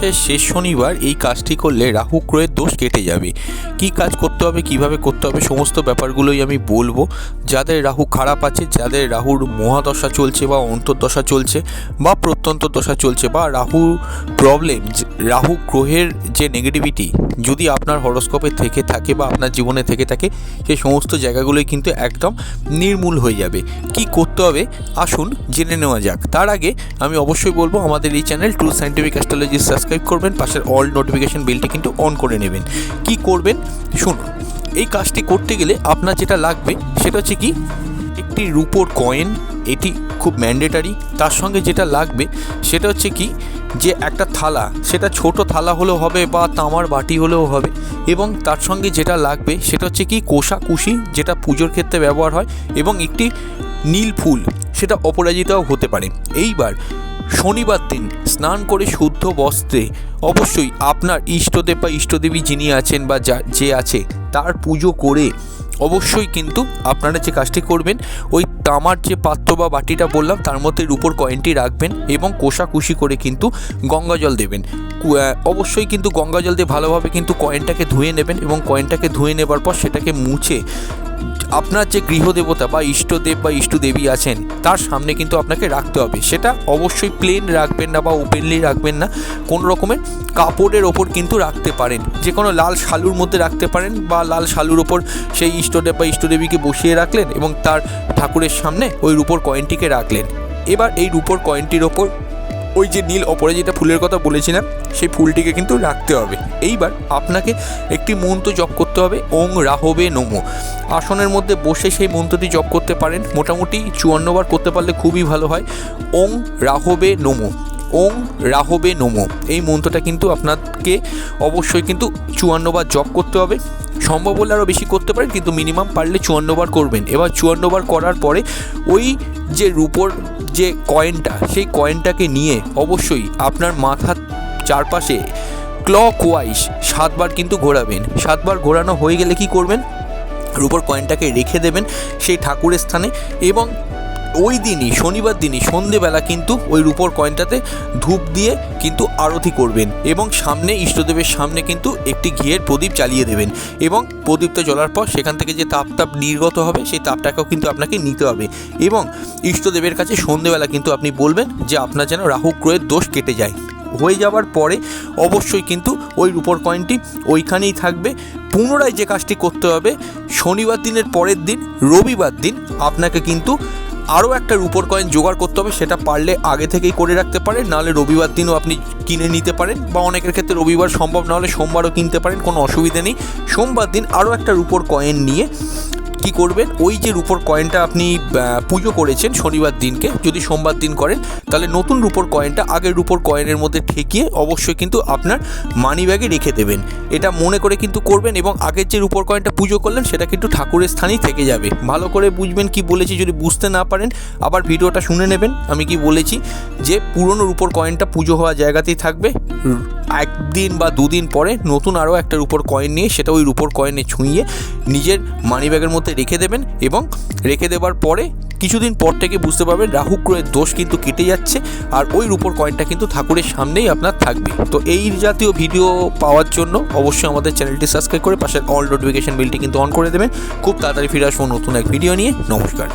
মাসের শেষ শনিবার এই কাজটি করলে রাহু ক্রয়ের দোষ কেটে যাবে। কি কাজ করতে হবে, কীভাবে করতে হবে, সমস্ত ব্যাপারগুলোই আমি বলব। যাদের রাহু খারাপ আছে, যাদের রাহুর মহাদশা চলছে বা অন্তর্দশা চলছে বা প্রত্যন্ত দশা চলছে বা রাহু প্রবলেম রাহু গ্রহের যে নেগেটিভিটি যদি আপনার হরস্কোপে থেকে থাকে বা আপনার জীবনে থেকে থাকে, সেই সমস্ত জায়গাগুলোই কিন্তু একদম নির্মূল হয়ে যাবে। কি করতে হবে? আসুন জেনে নেওয়া যাক। তার আগে আমি অবশ্যই বলব আমাদের এই channel true scientific astrology subscribe করবেন, পাশের অল নোটিফিকেশন বিলটি কিন্তু অন করে নেবেন। কি করবেন? শুনুন, এই কাজটি করতে গেলে আপনার যেটা লাগবে সেটা হচ্ছে কি, একটি রুপোর কয়েন এটি খুব ম্যান্ডেটারি তার সঙ্গে যেটা লাগবে সেটা হচ্ছে কি, যে একটা থালা, সেটা ছোট থালা হলেও হবে বা তামার বাটি হলেও হবে এবং তার সঙ্গে যেটা লাগবে সেটা হচ্ছে কি, কোষাকুষি, যেটা পুজোর ক্ষেত্রে ব্যবহার হয় এবং একটি নীল ফুল, সেটা অপরাজিতাও হতে পারে। এইবার শনিবার দিন স্নান করে শুদ্ধ বস্ত্রে অবশ্যই আপনার ইষ্টদেব বা ইষ্টদেবী যিনি আছেন বা যা যে আছে, তার পুজো করে অবশ্যই কিন্তু আপনারা যে কাজটি করবেন, ওই তামার যে পাত্র বা বাটিটা বললাম, তার মধ্যে রূপোর কয়েনটি রাখবেন এবং কোষাকুষি করে কিন্তু গঙ্গা জল দেবেন অবশ্যই কিন্তু গঙ্গা জল দিয়ে ভালোভাবে কিন্তু কয়েনটাকে ধুয়ে নেবেন এবং কয়েনটাকে ধুয়ে নেবার পর সেটাকে মুছে আপনার যে গৃহদেবতা বা ইষ্টদেব বা ইষ্টদেবী আছেন, তার সামনে কিন্তু আপনাকে রাখতে হবে। সেটা অবশ্যই প্লেন রাখবেন না বা ওপেনলি রাখবেন না। কোনো রকমের কাপড়ের ওপর কিন্তু রাখতে পারেন। যে কোনো লাল শালুর মধ্যে রাখতে পারেন বা লাল শালুর ওপর সেই ইষ্টদেব বা ইষ্টদেবীকে বসিয়ে রাখলেন এবং তার ঠাকুরের সামনে ওই রূপোর কয়েনটিকে রাখলেন। এবার এই রূপোর কয়েনটির ওপর ওই যে নীল অপরে যেটা ফুলের কথা বলেছিলাম সেই ফুলটিকে কিন্তু রাখতে হবে। এইবার আপনাকে একটি মন্ত্র জপ করতে হবে, ওং রাহবে নমো। আসনের মধ্যে বসে সেই মন্ত্রটি জপ করতে পারেন, মোটামুটি চুয়ান্নবার করতে পারলে খুবই ভালো হয়। ওং রাহবে নমো, ওং রাহবে নমো। এই মন্ত্রটা কিন্তু আপনাকে অবশ্যই কিন্তু চুয়ান্নবার জপ করতে হবে। সম্ভব হলে আরও বেশি করতে পারেন, কিন্তু মিনিমাম পারলে চুয়ান্নবার করবেন। এবার চুয়ান্নবার করার পরে ওই যে রূপোর যে কয়েনটা সেই কয়েনটাকে নিয়ে অবশ্যই আপনার মাথার চারপাশে ক্লক ওয়াইজ সাতবার কিন্তু ঘোরাবেন। সাতবার ঘোরানো হয়ে গেলে কি করবেন? রূপোর কয়েনটাকে রেখে দেবেন সেই ঠাকুরের স্থানে এবং ওই দিনই, শনিবার দিনই, সন্ধেবেলা কিন্তু ওই রূপোর কয়েনটাতে ধূপ দিয়ে কিন্তু আরতি করবেন এবং সামনে, ইষ্টদেবের সামনে কিন্তু একটি ঘিয়ের প্রদীপ চালিয়ে দেবেন এবং প্রদীপটা জ্বলার পর সেখান থেকে যে তাপ তাপ নির্গত হবে, সেই তাপটাকেও কিন্তু আপনাকে নিতে হবে এবং ইষ্টদেবের কাছে সন্ধেবেলা কিন্তু আপনি বলবেন যে আপনার যেন রাহু গ্রহের দোষ কেটে যায়। হয়ে যাওয়ার পরে অবশ্যই কিন্তু ওই রূপোর কয়েনটি ওইখানেই থাকবে। পুনরায় যে কাজটি করতে হবে, শনিবার দিনের পরের দিন, রবিবার দিন আপনাকে কিন্তু আরও একটা রুপোর কয়েন জোগাড় করতে হবে, সেটা পারলে আগে থেকেই করে রাখতে পারেন, নাহলে রবিবার দিনও আপনি কিনে নিতে পারেন বা অনেকের ক্ষেত্রে রবিবার সম্ভব না হলে সোমবারও কিনতে পারেন, কোনো অসুবিধে নেই। সোমবার দিন আরও একটা রুপোর কয়েন নিয়ে কি করবেন? ওই যে রূপোর কয়েনটা আপনি পুজো করেছেন শনিবার দিনকে, যদি সোমবার দিন করেন, তাহলে নতুন রূপোর কয়েনটা আগের রূপোর কয়েনের মধ্যে ঠেকিয়ে অবশ্যই কিন্তু আপনার মানি ব্যাগে রেখে দেবেন। এটা মনে করে কিন্তু করবেন এবং আগের যে রূপোর কয়েনটা পুজো করলেন, সেটা কিন্তু ঠাকুরের স্থানেই থেকে যাবে। ভালো করে বুঝবেন কি বলেছি যদি বুঝতে না পারেন, আবার ভিডিওটা শুনে নেবেন। আমি কি বলেছি যে পুরনো রূপোর কয়েনটা পুজো হওয়া জায়গাতেই থাকবে। একদিন বা দুদিন পরে নতুন আরও একটা রুপোর কয়েন নিয়ে সেটা ওই রুপোর কয়েনে ছুঁয়ে নিজের মানিব্যাগের মধ্যে রেখে দেবেন এবং রেখে দেওয়ার পরে কিছুদিন পর থেকে বুঝতে পারবেন রাহু গ্রহের দোষ কিন্তু কেটে যাচ্ছে আর ওই রুপোর কয়েনটা কিন্তু ঠাকুরের সামনেই আপনার থাকবে। তো এই জাতীয় ভিডিও পাওয়ার জন্য অবশ্যই আমাদের চ্যানেলটি সাবস্ক্রাইব করে পাশের অল নোটিফিকেশন বিলটি কিন্তু অন করে দেবেন। খুব তাড়াতাড়ি ফিরে আসব নতুন এক ভিডিও নিয়ে। নমস্কার।